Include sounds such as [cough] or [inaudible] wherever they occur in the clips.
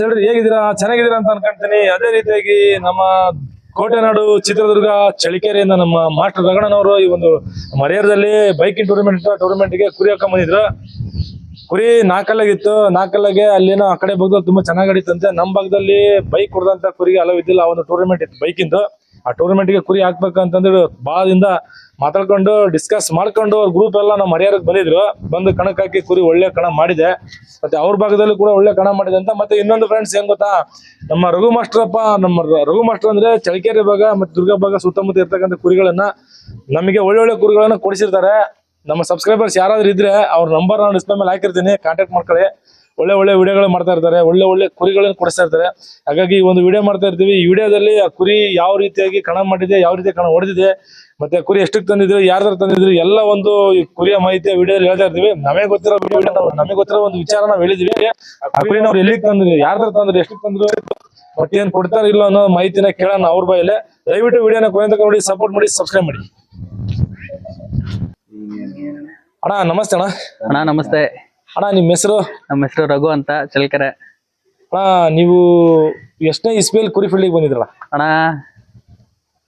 ಹೇಳ್ರಿ, ಹೇಗಿದ್ದೀರಾ? ಚೆನ್ನಾಗಿದ್ದೀರಾ ಅಂತ ಅನ್ಕೊಂತೀನಿ. ಅದೇ ರೀತಿಯಾಗಿ ನಮ್ಮ ಕೋಟೆನಾಡು ಚಿತ್ರದುರ್ಗ ಚಳಿಕೆರೆಯಿಂದ ನಮ್ಮ ಮಾಸ್ಟರ್ ರಗಣನವರು ಈ ಒಂದು ಮರಿಯರ್ದಲ್ಲಿ ಬೈಕಿಂಗ್ ಟೂರ್ನಮೆಂಟ್ ಟೂರ್ನಮೆಂಟ್ಗೆ ಕುರಿ ಹಾಕೊಂಡ್ ಬಂದಿದ್ರು. ಕುರಿ ನಾಲ್ಕಲ್ಲಾಗಿತ್ತು ನಾಲ್ಕಲ್ಲಾಗೆ ಅಲ್ಲೇನೋ ಆ ಕಡೆ ಭಾಗದಲ್ಲಿ ತುಂಬಾ ಚೆನ್ನಾಗಿ ಆಡಿತ್ತಂತೆ. ನಮ್ಮ ಭಾಗದಲ್ಲಿ ಬೈಕ್ ಕುಡ್ದಂತ ಕುರಿಗೆ ಅಲವಿದ್ದಿಲ್ಲ ಆ ಒಂದು ಟೂರ್ನಮೆಂಟ್ ಇತ್ತು ಬೈಕಿಂದು ಆ ಟೂರ್ನಮೆಂಟ್ಗೆ ಕುರಿ ಹಾಕ್ಬೇಕಂತಂದ್ರೆ ಭಾಳದಿಂದ ಮಾತಾಡ್ಕೊಂಡು ಡಿಸ್ಕಸ್ ಮಾಡ್ಕೊಂಡು ಅವ್ರ ಗ್ರೂಪ್ ಎಲ್ಲ ನಮ್ಮ ಹರಿಹರಕ್ಕೆ ಬಂದಿದ್ರು. ಬಂದು ಕಣಕ್ ಹಾಕಿ ಕುರಿ ಒಳ್ಳೆ ಕಣ ಮಾಡಿದೆ. ಮತ್ತೆ ಅವ್ರ ಭಾಗದಲ್ಲಿ ಕೂಡ ಒಳ್ಳೆ ಕಣ ಮಾಡಿದೆ ಅಂತ. ಮತ್ತೆ ಇನ್ನೊಂದು ಫ್ರೆಂಡ್ಸ್ ಏನ್ ಗೊತ್ತಾ? ನಮ್ಮ ರಘು ಮಾಸ್ಟರಪ್ಪ, ನಮ್ಮ ರ- ರಘು ಮಾಸ್ಟರ್ ಅಂದ್ರೆ ಚಳಿಕೆರೆ ಭಾಗ ಮತ್ತೆ ದುರ್ಗಾ ಭಾಗ ಸುತ್ತಮುತ್ತ ಇರ್ತಕ್ಕಂಥ ಕುರಿಗಳನ್ನ ನಮಗೆ ಒಳ್ಳೊಳ್ಳೆ ಕುರಿಗಳನ್ನ ಕೊಡಿಸಿರ್ತಾರೆ. ನಮ್ಮ ಸಬ್ಸ್ಕ್ರೈಬರ್ಸ್ ಯಾರಾದ್ರೂ ಇದ್ರೆ ಅವ್ರ ನಂಬರ್ ನಾನು ಡಿಸ್ಪ್ಲೇ ಮೇಲೆ ಹಾಕಿರ್ತೀನಿ. ಕಾಂಟ್ಯಾಕ್ಟ್ ಮಾಡ್ಕೊಳ್ಳಿ. ಒಳ್ಳೆ ಒಳ್ಳೆ ವಿಡಿಯೋಗಳು ಮಾಡ್ತಾ ಇರ್ತಾರೆ, ಒಳ್ಳೆ ಒಳ್ಳೆ ಕುರಿಗಳನ್ನು ಕೊಡಿಸ್ತಾ ಇರ್ತಾರೆ. ಹಾಗಾಗಿ ಒಂದು ವಿಡಿಯೋ ಮಾಡ್ತಾ ಇರ್ತೀವಿ. ಈ ವಿಡಿಯೋದಲ್ಲಿ ಆ ಕುರಿ ಯಾವ ರೀತಿಯಾಗಿ ಕಣ ಮಾಡಿದೆ, ಯಾವ ರೀತಿ ಕಣ ಹೊಡೆದಿದೆ, ಮತ್ತೆ ಕುರಿ ಎಷ್ಟಕ್ಕೆ ತಂದಿದ್ರು ಯಾರ್ದಾರು ತಂದಿದ್ರು, ಎಲ್ಲ ಒಂದು ಕುರಿಯ ಮಾಹಿತಿ ವಿಡಿಯೋದಲ್ಲಿ ಹೇಳ್ತಾ ಇರ್ತೀವಿ. ನಮಗೆ ಗೊತ್ತಿರೋ ವಿಡಿಯೋ ನಮಗೆ ಗೊತ್ತಿರೋ ಒಂದು ವಿಚಾರ ನಾವು ಹೇಳಿದ್ವಿ. ಆ ಕುರಿನ ಅವ್ರು ಎಲ್ಲಿಗೆ ತಂದ್ರಿ ಯಾರ್ದಾರು ತಂದ್ರು ಎಷ್ಟಕ್ಕೆ ತಂದ್ರು ಮತ್ತೆ ಏನ್ ಕೊಡ್ತಾರ ಇಲ್ಲ ಅನ್ನೋ ಮಾಹಿತಿನ ಕೇಳೋಣ ಅವ್ರ ಬಾಯಲ್ಲೇ. ದಯವಿಟ್ಟು ವಿಡಿಯೋನ ಕೊನೆ ತಗೊಂಡು ನೋಡಿ ಸಪೋರ್ಟ್ ಮಾಡಿ ಸಬ್ಸ್ಕ್ರೈಬ್ ಮಾಡಿ. ಅಣ್ಣ, ನಮಸ್ತೆ ಅಣ್ಣ. ಅಣ್ಣ, ನಮಸ್ತೆ. ಅಣ್ಣ ನಿಮ್ಮ ಹೆಸರು? ನಮ್ಮ ಹೆಸರು ರಘು ಅಂತ ಚಲಕರೆ ಅಣ್ಣ ನೀವು ಎಷ್ಟನೇ ಇಸ್ಪೇಲ್ ಕುರಿ ಫೀಲ್ಡಿಗೆ ಬಂದಿದ್ರಲ್ಲ? ಅಣ್ಣ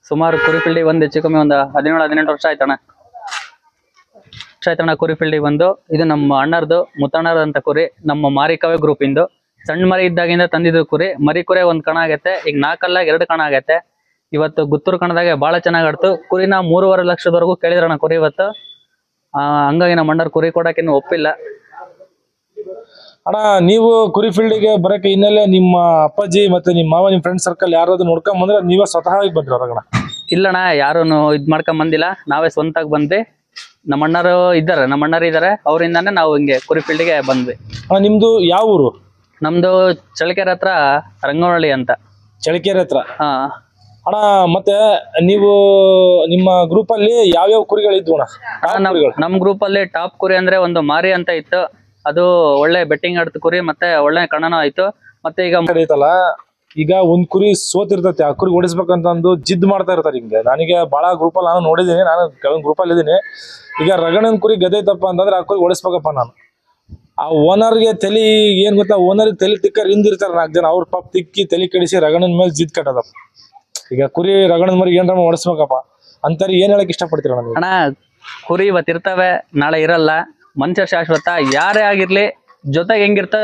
ಸುಮಾರು ಕುರಿ ಫೀಲ್ಡಿಗೆ ಬಂದು ಹೆಚ್ಚು ಕಮ್ಮಿ ಒಂದು ಹದಿನೇಳು ಹದಿನೆಂಟು ವರ್ಷ ಆಯ್ತಣ್ಣ. ವರ್ಷ ಆಯ್ತಣ್ಣ ಕುರಿ ಫೀಲ್ಡಿಗೆ ಬಂದು ಇದು ನಮ್ಮ ಅಣ್ಣರ್ದು ಮುತ್ತಣ್ಣರ್ದು ಅಂತ ಕುರಿ ನಮ್ಮ ಮಾರಿಕವೇ ಗ್ರೂಪ್ ಇಂದು. ಸಣ್ಣ ಮರಿ ಇದ್ದಾಗಿಂದ ತಂದಿದ್ದು ಕುರಿ ಮರಿ ಕುರಿ ಒಂದ್ ಕಣ ಆಗೈತೆ ಈಗ ನಾಲ್ಕಲ್ಲಾಗ ಎರಡು ಕಣ ಆಗೈತೆ ಇವತ್ತು ಗುತ್ತೂರು ಕಣದಾಗೆ ಬಹಳ ಚೆನ್ನಾಗಿ ಆಡ್ತು. ಕುರಿನ ಮೂರುವರೆ ಲಕ್ಷದವರೆಗೂ ಕೇಳಿದ್ರಣ್ಣ ಕುರಿ ಇವತ್ತು. ಆ, ಹಂಗಾಗಿ ನಮ್ಮ ಅಣ್ಣರ್ ಕುರಿ ಕೊಡಕ್ಕೆ ಒಪ್ಪಿಲ್ಲ. ಅಣ್ಣ ನೀವು ಕುರಿ ಫೀಲ್ಡಿಗೆ ಬರಕ್ಕೆ ಹಿನ್ನೆಲೆ ನಿಮ್ಮ ಅಪ್ಪಾಜಿ ಮತ್ತೆ ನಿಮ್ಮ ಮಾವ ನಿಮ್ಮ ಫ್ರೆಂಡ್ ಸರ್ಕಲ್ ಯಾರಾದ್ರು ನೋಡ್ಕೊಂಡ್ ಬಂದ್ರೆ ನೀವೇ ಸ್ವತಃ ಬಂದ್ರಿ ಹೊರಗಣ ಇಲ್ಲಣ್ಣ ಯಾರು ಇದ್ ಮಾಡ್ಕೊಂಡ್ ಬಂದಿಲ್ಲ. ನಾವೇ ಸ್ವಂತಾಗಿ ಬಂದ್ವಿ. ನಮ್ಮ ಅಣ್ಣರು ಇದ್ದಾರೆ ನಮ್ಮ ಅಣ್ಣರು ಇದ್ದಾರೆ ಅವರಿಂದಾನೇ ನಾವು ಹಿಂಗೆ ಕುರಿ ಫೀಲ್ಡ್ಗೆ ಬಂದ್ವಿ. ಅಣ್ಣ ನಿಮ್ದು ಯಾವ ಊರು? ನಮ್ದು ಚಳಕೆರೆ ಹತ್ರ ರಂಗನಹಳ್ಳಿ ಅಂತ. ಚಳಕೆರೆ ಹತ್ರ. ಹಾ. ಅಣ್ಣ ಮತ್ತೆ ನೀವು ನಿಮ್ಮ ಗ್ರೂಪ್ ಅಲ್ಲಿ ಯಾವ್ಯಾವ ಕುರಿಗಳಿದ್ವು ಅಣ್ಣ? ಯಾವ ನಮ್ ಕುರಿಗಳು. ನಮ್ ಗ್ರೂಪ್ ಅಲ್ಲಿ ಟಾಪ್ ಕುರಿ ಅಂದ್ರೆ ಒಂದು ಮಾರಿ ಅಂತ ಇತ್ತು. ಅದು ಒಳ್ಳೆ ಬೆಟ್ಟಿಂಗ್ ಆಡ್ತು ಕುರಿ ಮತ್ತೆ ಒಳ್ಳೆ ಕಣನೂ ಆಯ್ತು. ಮತ್ತೆ ಈಗ ಐತಲ್ಲ ಈಗ ಒಂದ್ ಕುರಿ ಸೋತಿರ್ತೈತಿ ಆ ಕುರಿ ಓಡಿಸ್ಬೇಕಂತ ಅಂದು ಜಿದ್ ಮಾಡ್ತಾ ಇರ್ತಾರೆ ಹಿಂಗೆ. ನನಗೆ ಬಹಳ ಗ್ರೂಪ್ ಅಲ್ಲಿ ನಾನು ನೋಡಿದೀನಿ ನಾನು ಕೆಲವೊಂದು ಗ್ರೂಪ್ ಅಲ್ಲಿ ಇದೀನಿ ಈಗ ರಗಣನ್ ಕುರಿ ಗದೆ ಐತಪ್ಪ ಅಂತಂದ್ರೆ ಆ ಕುರಿ ಓಡಿಸ್ಬೇಕಪ್ಪ ನಾನು. ಆ ಓನರ್ಗೆ ತಲೆ ಏನ್ ಗೊತ್ತಾ ಓನರ್ ತಲೆ ತಿಕ್ಕರ್ ಹಿಂದಿರ್ತಾರ ನಾಲ್ಕು ಜನ ಅವ್ರ ಪಾಪ ತಿಕ್ಕಿ ತಲೆ ಕಡಿಸಿ ರಗಣನ್ ಮೇಲೆ ಜಿದ್ ಕಟ್ಟದಪ್ಪ. ಈಗ ಕುರಿ ರಗಣನ್ ಮರಿ ಏನ್ರ ಓಡಿಸ್ಬೇಕಪ್ಪ ಅಂತಾರೆ ಏನ್ ಹೇಳಕ್ ಇಷ್ಟಪಡ್ತೀರ ನನಗೆ? ಅಣ್ಣ ಕುರಿ ಇವತ್ತು ಇರ್ತವೆ ನಾಳೆ ಇರಲ್ಲ. ಮನುಷ್ಯ ಶಾಶ್ವತ ಯಾರೇ ಆಗಿರ್ಲಿ ಜೊತೆಗೆ ಹೆಂಗಿರ್ತ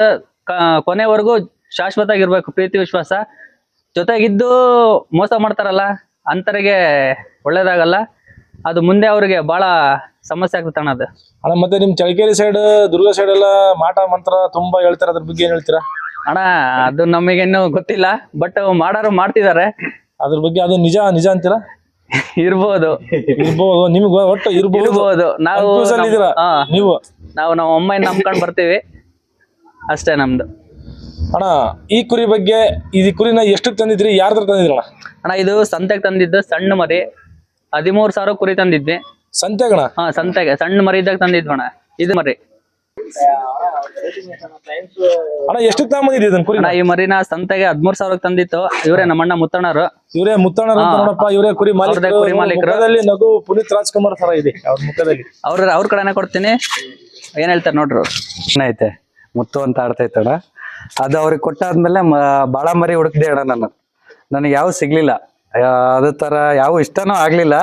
ಕೊನೆವರೆಗೂ ಶಾಶ್ವತ ಆಗಿರ್ಬೇಕು ಪ್ರೀತಿ ವಿಶ್ವಾಸ. ಜೊತೆಗಿದ್ದು ಮೋಸ ಮಾಡ್ತಾರಲ್ಲ ಅಂತರಿಗೆ ಒಳ್ಳೇದಾಗಲ್ಲ. ಅದು ಮುಂದೆ ಅವ್ರಿಗೆ ಬಹಳ ಸಮಸ್ಯೆ ಆಗ್ತದೆ ಅಣ್ಣ ಅದು. ಅಣ್ಣ ಮತ್ತೆ ನಿಮ್ ಚಳಕೇರಿ ಸೈಡ್ ದುರ್ಗ ಸೈಡ್ ಎಲ್ಲ ಮಾಟ ಮಂತ್ರ ತುಂಬಾ ಹೇಳ್ತಾರ ಅದ್ರ ಬಗ್ಗೆ ಏನ್ ಹೇಳ್ತೀರಾ? ಅಣ್ಣ ಅದು ನಮಗೇನು ಗೊತ್ತಿಲ್ಲ ಬಟ್ ಮಾಡೋರು ಮಾಡ್ತಿದ್ದಾರೆ. ಅದ್ರ ಬಗ್ಗೆ ಅದು ನಿಜ ನಿಜ ಅಂತೀರಾ? [laughs] ಇರ್ಬೋದು. ಇರ್ಬೋದು ನಿಮ್ಗೆ ಒಟ್ಟು ಇರ್ಬೋದು. ಇರ್ಬೋದು. ನಾವು Confuse ಅಲ್ಲಿ ಇದೀರಾ? ಹಾ ನೀವು? ನಾವು ನಮ್ಮ ಅಮ್ಮ ನಂಬ್ಕೊಂಡ್ ಬರ್ತೀವಿ. ಅಷ್ಟೇ ನಮ್ದು. ಅಣ್ಣ ಈ ಕುರಿ ಬಗ್ಗೆ ಈ ಕುರಿನ ಎಷ್ಟು ತಂದಿದ್ರಿ? ಯಾರ್ದ್ರ ತಂದಿದ್ರಿ ಅಣ್ಣ? ಅಣ್ಣ ಇದು ಸಂತೆಗೆ ತಂದಿದ್ದು ಸಣ್ಣ ಮರಿ. ಹದಿಮೂರು ಸಾವಿರ ಕುರಿ ತಂದಿದ್ವಿ. ಸಂತೆಗಣ ಹಾ ಸಂತೆಗೆ. ಸಣ್ಣ ಮರಿ ಇದ್ದಾಗ ತಂದಿದ್ವಿ ಅಣ್ಣ. ಇದು ಮರಿ. ಅಣ್ಣ ಎಷ್ಟು ತಗೊಂಬಂದಿದ್ರಿ ಇದನ್ನ ಕುರಿ ಅಣ್ಣ ಈ ಮರಿನ ಸಂತೆಗೆ ಹದ್ಮೂರ್ ಸಾವಿರ ತಂದಿತ್ತು. ಇವರೇ ನಮ್ಮಣ್ಣ ಮುತ್ತಣ್ಣರು. ಇವರೇ ಮುತ್ತಣ್ಣ ಅಂತ ನೋಡಪ್ಪ ಇವರೇ ಕುರಿ ಮಾಲೀಕರು. ಕುರಿ ಮಾಲೀಕರು. ಮುಖದಲ್ಲಿ ನಗು ಪುನೀತ್ ರಾಜ್ಕುಮಾರ್ ತರ ಇದೆ ಅವ್ರ ಮುಖದಲ್ಲಿ. ಅವ್ರ ಅವ್ರ ಕಡೆನೆ ಕೊಡ್ತೀನಿ. ಏನ್ ಹೇಳ್ತಾರೆ ನೋಡ್ರು ಐತೆ? ಮುತ್ತು ಅಂತ ಆಡ್ತೈತೆ ಅಣ್ಣ. ಅದು ಅವ್ರಿಗೆ ಕೊಟ್ಟಾದ್ಮೇಲೆ ಮ- ಬಾಳ ಮರಿ ಹುಡುಕ್ದೆ ಅಣ್ಣ ನಾನು. ನನಗೆ ಯಾವ ಸಿಗ್ಲಿಲ್ಲ. ಅದೇ ತರ ಯಾವ ಇಷ್ಟನೂ ಆಗ್ಲಿಲ್ಲ.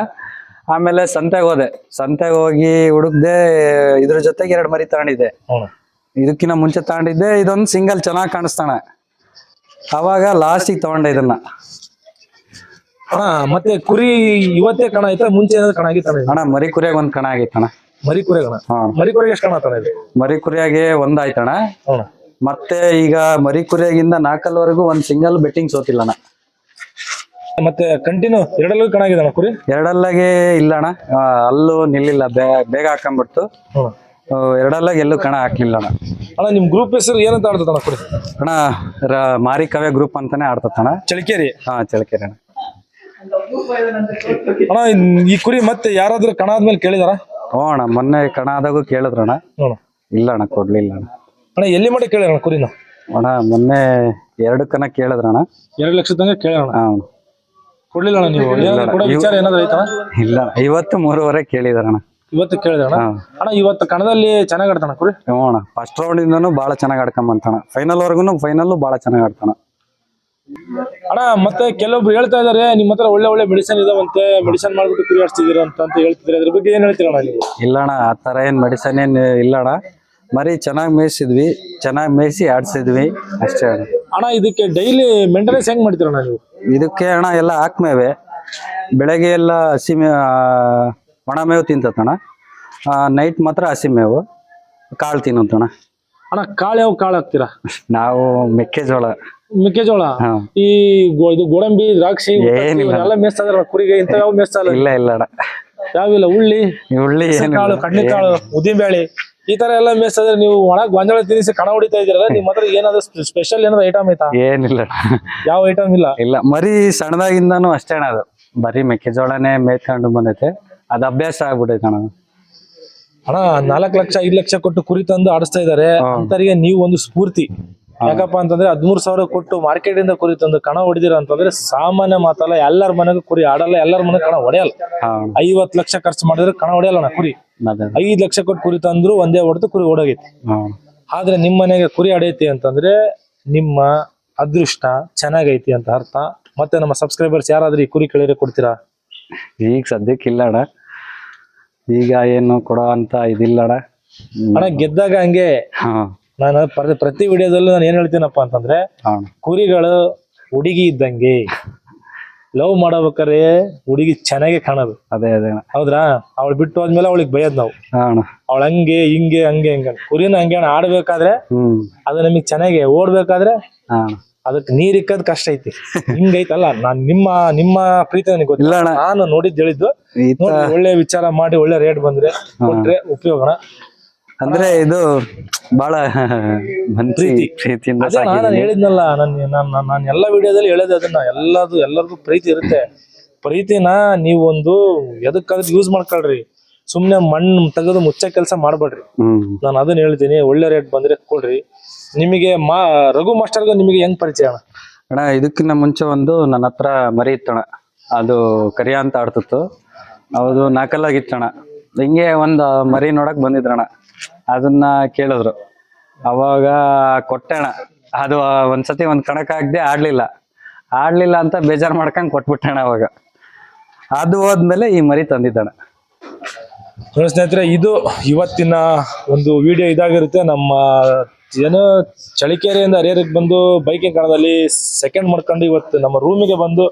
ಆಮೇಲೆ ಸಂತೆಗೆ ಹೋದೆ. ಸಂತೆಗೆ ಹೋಗಿ ಹುಡುಕ್ದೆ ಇದ್ರ ಜೊತೆಗೆ ಎರಡು ಮರಿ ತಗೊಂಡಿದ್ದೆ. ಇದಕ್ಕಿಂತ ಮುಂಚೆ ತಗೊಂಡಿದ್ದೆ ಇದೊಂದು ಸಿಂಗಲ್ ಚೆನ್ನಾಗಿ ಕಾಣಿಸ್ತಾನೆ. ಅವಾಗ ಲಾಸ್ಟಿಗೆ ತಗೊಂಡೆ ಇದನ್ನ. ಅಣ್ಣ ಮತ್ತೆ ಕುರಿ ಇವತ್ತೇ ಕಣ ಆಯ್ತಾ? ಮುಂಚೆ ಏನಾದ್ರು ಕಣ ಆಗಿತ್ತು ಅಣ್ಣ ಮರಿ ಕುರಿಯಾಗ ಒಂದ್ ಕಣ ಆಗಿತ್ತಣ ಮರಿ ಕುರಿ ಕಣ? ಮರಿ ಕುರಿಗೆ ಎಷ್ಟು ಕಣ ಆತಣ ಇದು? ಮರಿ ಕುರಿಯಾಗೆ ಒಂದಾಯ್ತಣ್ಣ ಮತ್ತೆ ಈಗ ಮರಿ ಕುರಿಯಾಗಿಂದ ನಾಲ್ಕಲ್ವರೆಗೂ ಒಂದ್ ಸಿಂಗಲ್ ಬೆಟ್ಟಿಂಗ್ ಸೋತಿಲ್ಲಣ್ಣ ಮತ್ತೆ ಕಂಟಿನ್ಯೂ ಎರಡಲ್ಲೂ ಕಣ ಆಗಿದೆ ಅಣ್ಣ ಕುರಿ? ಎರಡಲ್ಲಾಗೆ ಇಲ್ಲ ಅಣ್ಣ. ಆ, ಅಲ್ಲೂ ನಿಲ್ಲಿಲ್ಲ. ಬೇ- ಬೇಗ ಹಾಕೊಂಡ್ಬಿಡ್ತು ಆ, ಎರಡಲ್ಲಾಗ ಎಲ್ಲೂ ಕಣ ಹಾಕ್ಲಿಲ್ಲ ಅಣ್ಣ. ಅಣ್ಣ ನಿಮ್ ಗ್ರೂಪ್ ಹೆಸರು ಏನಂತ ಆಡ್ತದ ಕುರಿ? ಅಣ್ಣ ರ- ಮಾರಿ ಕವೆ ಗ್ರೂಪ್ ಅಂತಾನೆ ಆಡ್ತತ್ತಣ್ಣ ಚಳಿಕೇರಿ ಹಾ ಚಳಕೆರೆ ಅಣ್ಣ. ಅಣ್ಣ ಇನ್- ಈ ಕುರಿ ಮತ್ತೆ ಯಾರಾದ್ರೂ ಕಣ ಆದ್ಮೇಲೆ ಕೇಳಿದಾರ? ಹ್ಞೂ ಅಣ್ಣ ಮೊನ್ನೆ ಕಣ ಆದಾಗೂ ಕೇಳಿದ್ರಣ್ಣ ಇಲ್ಲ ಅಣ್ಣ ಕೊಡ್ಲಿಲ್ಲ ಅಣ್ಣ. ಅಣ್ಣ ಎಲ್ಲಿ ಮಾಡಿ ಕೇಳ್ಯಾರ ಕುರಿನ? ಅಣ್ಣ ಮೊನ್ನೆ ಎರಡು ಕಣ ಕೇಳಿದ್ರಣ್ಣ. ಎರಡು ಲಕ್ಷ ತನಕ ಕೇಳ್ಯಾರ ಹಾ ಕೊಡ್ಲಿಲ್ಲ ನೀವು? ಕೊಡೋ ವಿಚಾರ ಏನಾದ್ರು ಐತಣ್ಣ ಇಲ್ಲ. ಐವತ್ತು ಮೂರುವರೆ ಕೇಳಿದಾರಣ್ಣ ಇವತ್ತು ಕೇಳಿದೆ ಅಣ್ಣ? ಅಣ್ಣ ಇವತ್ತು ಕಣದಲ್ಲಿ ಚೆನ್ನಾಗಿ ಆಡ್ತಾನ ಕುರಿ? ಹ್ಞೂ ಅಣ್ಣ. ಫಸ್ಟ್ ಇಂದನು ಭಾಳ ಚೆನ್ನಾಗಿ ಆಡ್ಕೊಂಬಂತಾನ ಫೈನಲ್ ವರ್ಗುನು ಫೈನಲ್ ಭಾಳ ಚೆನ್ನಾಗಿ ಆಡ್ತಾನ. ಅಣ್ಣ ಮತ್ತೆ ಕೆಲವೊಬ್ರು ಹೇಳ್ತಾ ಇದಾರೆ ನಿಮ್ಮ ಹತ್ರ ಒಳ್ಳೆ ಒಳ್ಳೆ ಮೆಡಿಸನ್ ಇದಾವಂತೆ ಮೆಡಿಸನ್ ಮಾಡ್ಬಿಟ್ಟು ಕುರಿ ಆಡ್ತಿದ್ದೀರಾ ಅಂತ ಅಂತ ಹೇಳ್ತಿದ್ರೆ ಅದ್ರ ಬಗ್ಗೆ ಏನ್ ಹೇಳ್ತೀರಣ್ಣ ನೀವು? ಇಲ್ಲ ಅಣ್ಣ ಆ ತರ ಏನ್ ಮೆಡಿಸನ್ ಏನ್ ಇಲ್ಲ ಅಣ್ಣ. ಮರಿ ಚೆನ್ನಾಗಿ ಮೇಯಿಸಿದ್ವಿ ಚೆನ್ನಾಗಿ ಮೇಯಿಸಿ ಆಡ್ಸಿದ್ವಿ ಅಷ್ಟೇ ಅಣ್ಣ. ಅಣ್ಣ ಇದಕ್ಕೆ ಡೈಲಿ ಮೇಂಟೆನೆನ್ಸ್ ಹೆಂಗ್ ಮಾಡ್ತೀರಣ್ಣ ನೀವು? ಇದಕ್ಕೆ ಅಣ್ಣ ಎಲ್ಲ ಹಾಕ್ಮೇವೆ. ಬೆಳಗ್ಗೆ ಎಲ್ಲ ಹಸಿ ಮೇ ಆ, ಒಣ ಮೇವು ತಿಂತತಣ್ಣ ನೈಟ್ ಮಾತ್ರ ಹಸಿ ಮೇವು ಕಾಳು ತಿನ್ನೋತಣ್ಣ ಅಣ್ಣ ಕಾಳು ಯಾವ ಕಾಳು ಹಾಕ್ತೀರಾ? ನಾವು ಮೆಕ್ಕೆಜೋಳ. ಮೆಕ್ಕೆಜೋಳ? ಹಾ. ಈ ಗೋ- ಇದು ಗೋಡಂಬಿ ದ್ರಾಕ್ಷಿ ಏನಿಲ್ಲ. ಎಲ್ಲ ಮೇಸ್ತಾ ಕುರಿಗೆ ಇಂತ ಯಾವ ಮೇಸ್ತಾ ಇಲ್ಲ? ಇಲ್ಲ ಇಲ್ಲ ಅಣ್ಣ. ಯಾವಿಲ್ಲ ಉಳ್ಳಿ ಈ ಉಳ್ಳಿ ಏನು ಕಾಳು ಕಡ್ಲೆ ಕಾಳು ಉದ್ದಿನಬೇಳೆ. ಈ ತರ ಎಲ್ಲ ಮೆಸ್ ಆದ್ರೆ ನೀವು ಒಣ ಗೊಂಜಾಳ ತಿನ್ನಿಸಿ ಕಣ ಹೊಡಿತಾ ಇದೀರಲ್ಲ [laughs] ನಿಮ್ಮ ಹತ್ರ ಏನಾದ್ರು ಸ್ಪೆಷಲ್ ಏನಾದ್ರು ಐಟಮ್ ಐತಾ? ಏನಿಲ್ಲ. ಯಾವ ಐಟಮ್ ಇಲ್ಲ? ಇಲ್ಲ ಮರಿ ಸಣ್ಣದಾಗಿಂದಾನು ಅಷ್ಟೇ ಅಣ್ಣ ಅದು. ಬರೀ ಮೆಕ್ಕೆಜೋಳನೇ ಮೇತ್ಕೊಂಡು ಬಂದೈತೆ. ಅದು ಅಭ್ಯಾಸ ಆಗ್ಬಿಟ್ಟೈತೆ ಅಣ್ಣ ಅಣ್ಣ ನಾಲ್ಕು ಲಕ್ಷ ಐದು ಲಕ್ಷ ಕೊಟ್ಟು ಕುರಿ ತಂದು ಆಡಿಸ್ತಾ ಇದಾರೆ. ಅಂತರಿಗೆ ನೀವು ಒಂದು ಸ್ಫೂರ್ತಿ. ಯಾಕಪ್ಪ ಅಂತಂದ್ರೆ ಹದ್ಮೂರ್ ಸಾವಿರ ಕೊಟ್ಟು ಮಾರ್ಕೆಟ್ ಇಂದ ಕುರಿ ತಂದು ಕಣ ಹೊಡಿದಿರ ಅಂತಂದ್ರೆ ಸಾಮಾನ್ಯ ಮಾತಲ್ಲ ಎಲ್ಲರ ಮನೆಗೂ ಕುರಿ ಆಡಲ್ಲ ಎಲ್ಲರ ಮನೆಗೆ ಕಣ ಹೊಡೆಯಲ್ಲ. ಐವತ್ ಲಕ್ಷ ಖರ್ಚು ಮಾಡಿದ್ರೆ ಕಣ ಹೊಡೆಯಲ್ಲ ಕುರಿ. ಐದ್ ಲಕ್ಷ ಕೊಟ್ಟು ಕುರಿ ತಂದ್ರು ಒಂದೇ ಹೊಡೆದು ಕುರಿ ಓಡೋಗೈತಿ. ಆದ್ರೆ ನಿಮ್ ಮನೆಗೆ ಕುರಿ ಅಡೈತಿ ಅಂತಂದ್ರೆ ನಿಮ್ಮ ಅದೃಷ್ಟ ಚೆನ್ನಾಗೈತಿ ಅಂತ ಅರ್ಥ. ಮತ್ತೆ ನಮ್ಮ ಸಬ್ಸ್ಕ್ರೈಬರ್ಸ್ ಯಾರಾದ್ರೂ ಈ ಕುರಿ ಕೇಳಿದ್ರೆ ಕೊಡ್ತೀರಾ? ಈಗ ಸದ್ಯಕ್ಕೆ ಇಲ್ಲ ಅಣ್ಣ. ಈಗ ಏನು ಕೊಡೋ ಅಂತ ಇದಿಲ್ಲ ಅಣ್ಣ. ಅಣ್ಣ ಗೆದ್ದಾಗ ಹಂಗೆ. ಹಾ. ನಾನು ಪ್ರ- ಪ್ರತಿ ವಿಡಿಯೋದಲ್ಲೂ ನಾನು ಏನ್ ಹೇಳ್ತೀನಪ್ಪ ಅಂತಂದ್ರೆ ಕುರಿಗಳು ಹುಡುಗಿ ಇದ್ದಂಗೆ ಲವ್ ಮಾಡಬೇಕಾರೆ ಹುಡುಗಿ ಚೆನ್ನಾಗಿ ಕಾಣೋದು. ಅದೇ ಅದೇ ಅಣ್ಣ. ಹೌದ್ರಾ? ಅವಳು ಬಿಟ್ಟು ಹೋದ್ಮೇಲೆ ಅವಳಿಗೆ ಬೈಯೋದ್ ನಾವು. ಹಾ ಅಣ್ಣ. ಅವಳ ಹಂಗೆ ಹಿಂಗೆ ಹಂಗೆ ಹಿಂಗೆ ಅಂತ. ಕುರಿನ ಹಂಗೆ ಅಣ್ಣ ಆಡ್ಬೇಕಾದ್ರೆ ಹ್ಮ್. ಅದು ನಮಗೆ ಚೆನ್ನಾಗಿ ಓಡ್ಬೇಕಾದ್ರೆ ಹಾ ಅಣ್ಣ. ಅದಕ್ಕೆ ನೀರ್ ಇಕ್ಕದ್ ಕಷ್ಟ ಐತಿ. ಹಿಂಗೈತಲ್ಲ ನಾನ್ ನಿಮ್ಮ ನಿಮ್ಮ ಪ್ರೀತಿ ನನಗೆ ಇಲ್ಲ ಗೊತ್ತಿಲ್ಲ ಅಣ್ಣ. ನಾನು ನೋಡಿದ್ ಹೇಳಿದ್ದು. ಈ ತ- ನೋಡಿ ಒಳ್ಳೆ ವಿಚಾರ ಮಾಡಿ ಒಳ್ಳೆ ರೇಟ್ ಬಂದ್ರೆ ಕೊಟ್ರೆ ಉಪಯೋಗಣ ಅಂದ್ರೆ ಇದು ಬಹಳ ಪ್ರೀತಿ. ಪ್ರೀತಿಯಿಂದ ನಾನು. ಹೇಳಿದ್ನಲ್ಲ ನಾನು ನಾನು ಎಲ್ಲ ವಿಡಿಯೋದಲ್ಲಿ ಹೇಳೋದು ಅದನ್ನ. ಎಲ್ಲದು ಎಲ್ಲರಿಗೂ ಪ್ರೀತಿ ಇರುತ್ತೆ. ಪ್ರೀತಿನ ನೀವೊಂದು ಒಂದು ಎದಕ್ಕಾದ್ರೂ ಯೂಸ್ ಮಾಡ್ಕೊಳ್ರಿ. ಸುಮ್ನೆ ಮಣ್ಣು ತೆಗೆದು ಮುಚ್ಚ ಕೆಲಸ ಮಾಡ್ಬೇಡ್ರಿ. ನಾನು ಅದನ್ನ ಹೇಳ್ತೀನಿ. ಒಳ್ಳೆ ರೇಟ್ ಬಂದ್ರೆ ಕೊಡ್ರಿ. ನಿಮಗೆ ಮಾ ರಘು ಮಾಸ್ಟರ್ಗೆ ನಿಮಗೆ ಹೆಂಗ್ ಪರಿಚಯ ಅಣ್ಣ? ಅಣ್ಣ ಇದಕ್ಕಿಂತ ಮುಂಚೆ ಒಂದು ನನ್ನ ಹತ್ರ ಮರಿ ಇತ್ತಣ್ಣ ಅದು ಕರಿಯ ಅಂತ ಆಡ್ತಿತ್ತು. ಅದು ನಾಲ್ಕಲ್ಲಾಗಿತ್ತಣ ಹಿಂಗೆ ಒಂದು ಮರಿ ನೋಡಕ್ ಬಂದಿದ್ರಣ್ಣ ಅದನ್ನ ಕೇಳಿದ್ರು. ಅವಾಗ ಕೊಟ್ಟಣ. ಅದು ಒಂದ್ಸತಿ ಒಂದ್ ಕಣಕ್ ಆಗದೆ ಆಡ್ಲಿಲ್ಲ. ಆಡ್ಲಿಲ್ಲ ಅಂತ ಬೇಜಾರ್ ಮಾಡ್ಕೊಂಡ್ ಕೊಟ್ಬಿಟ್ಟಣ ಅವಾಗ. ಅದು ಹೋದ್ಮೇಲೆ ಈ ಮರಿ ತಂದಿದ್ದಣ. ಸ್ನೇಹಿತರೆ, ಇದು ಇವತ್ತಿನ ಒಂದು ವಿಡಿಯೋ ಇದಾಗಿರುತ್ತೆ. ನಮ್ಮ ಏನು ಚಳಿಕೆರೆಯಿಂದ ಹರಿಹರಕ್ಕೆ ಬಂದು ಬೈಕಿಂಗ್ ಕಣದಲ್ಲಿ ಸೆಕೆಂಡ್ ಮಾಡ್ಕೊಂಡು ಇವತ್ತು ನಮ್ಮ ರೂಮಿಗೆ ಬಂದು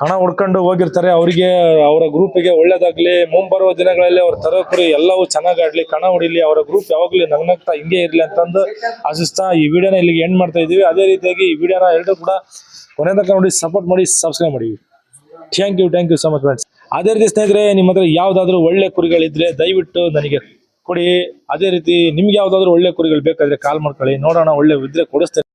ಕಣ ಹುಡ್ಕೊಂಡು ಹೋಗಿರ್ತಾರೆ, ಅವರಿಗೆ, ಅವರ ಗ್ರೂಪಿಗೆ ಒಳ್ಳೇದಾಗ್ಲಿ, ಮುಂಬರುವ ದಿನಗಳಲ್ಲಿ ಅವ್ರ ತರಕುರಿ ಎಲ್ಲವೂ ಚೆನ್ನಾಗ್ ಆಡ್ಲಿ ಕಣ ಹೊಡಿಲಿ, ಅವರ ಗ್ರೂಪ್ ಯಾವಾಗ್ಲಿ ನಗ್ನಗ್ತಾ ಹಿಂಗೆ ಇರ್ಲಿ ಅಂತಂದು ಆಶಿಸ್ತಾ ಈ ವಿಡಿಯೋನ ಇಲ್ಲಿಗೆ ಎಂಡ್ ಮಾಡ್ತಾ ಇದೀವಿ ಅದೇ ರೀತಿಯಾಗಿ ಈ ವಿಡಿಯೋನ ಎಲ್ಲರೂ ಕೂಡ ಕೊನೆ ತನಕ ನೋಡಿ ಸಪೋರ್ಟ್ ಮಾಡಿ ಸಬ್ಸ್ಕ್ರೈಬ್ ಮಾಡಿ. Thank you thank you so much friends ಅದೇ ರೀತಿ ಸ್ನೇಹಿತರೆ, ನಿಮ್ಮ ಹತ್ರ ಯಾವ್ದಾದ್ರು ಒಳ್ಳೆ ಕುರಿಗಳಿದ್ರೆ ದಯವಿಟ್ಟು ನನಗೆ ಕೊಡಿ. ಅದೇ ರೀತಿ ನಿಮ್ಗೆ ಯಾವ್ದಾದ್ರು ಒಳ್ಳೆ ಕುರಿಗಳು ಬೇಕಾದ್ರೆ ಕಾಲ್ ಮಾಡ್ಕೊಳ್ಳಿ. ನೋಡೋಣ, ಒಳ್ಳೆ ಇದ್ರೆ ಕೊಡಿಸ್ತೇನೆ.